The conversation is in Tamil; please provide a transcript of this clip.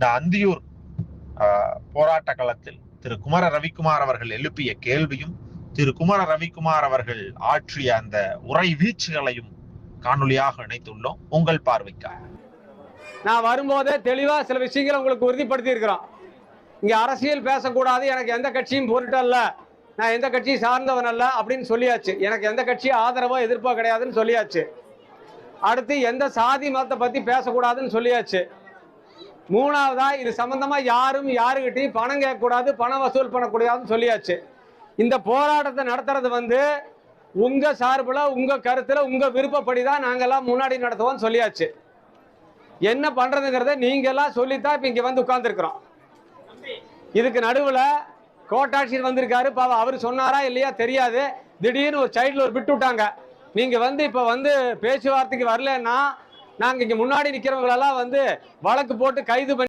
இந்த அந்தியூர் ஆஹ், போராட்ட களத்தில் திரு குமர ரவிக்குமார் அவர்கள் எழுப்பிய கேள்வியும் திரு குமர ரவிக்குமார் அவர்கள் ஆற்றிய அந்த உரை வீச்சுகளையும் காணொலியாக இணைத்துள்ளோம். உங்கள் பார்வைக்காக. நான் வரும்போதே தெளிவா சில விஷயங்களை உங்களுக்கு உறுதிப்படுத்தி இருக்கிறோம் இங்க அரசியல் பேசக்கூடாது எனக்கு எந்த கட்சியும் பொருட்டல்ல நான் எந்த கட்சியும் சார்ந்தவன் அல்ல அப்படின்னு சொல்லியாச்சு. எனக்கு எந்த கட்சியும் ஆதரவோ எதிர்ப்போ கிடையாதுன்னு சொல்லியாச்சு. அடுத்து எந்த சாதி மதத்தை பத்தி பேசக்கூடாதுன்னு சொல்லியாச்சு. மூணாவதா இது சம்பந்தமா யாரும் யாருக்கிட்டையும் பணம் கேட்கக்கூடாது பணம் வசூல் பண்ணக்கூடாதுன்னு சொல்லியாச்சு. இந்த போராட்டத்தை நடத்துறது வந்து உங்க சார்பில் உங்க கருத்துல உங்க விருப்பப்படி தான் நாங்கெல்லாம் முன்னாடி நடத்துவோம்னு சொல்லியாச்சு. என்ன பண்றதுங்கிறத நீங்க எல்லாம் சொல்லித்தான் இப்ப இங்க வந்து உட்காந்துருக்குறோம் இதுக்கு நடுவில் கோட்டாட்சியர் வந்திருக்காரு பாவம் அவர் சொன்னாரா இல்லையா தெரியாது. திடீர்னு ஒரு சைடில் ஒரு விட்டு விட்டாங்க. நீங்கள் வந்து இப்போ வந்து பேச்சுவார்த்தைக்கு வரலன்னா நாங்க இங்க முன்னாடி நிக்கிறவங்களெல்லாம் வந்து வழக்கு போட்டு கைது பண்ணி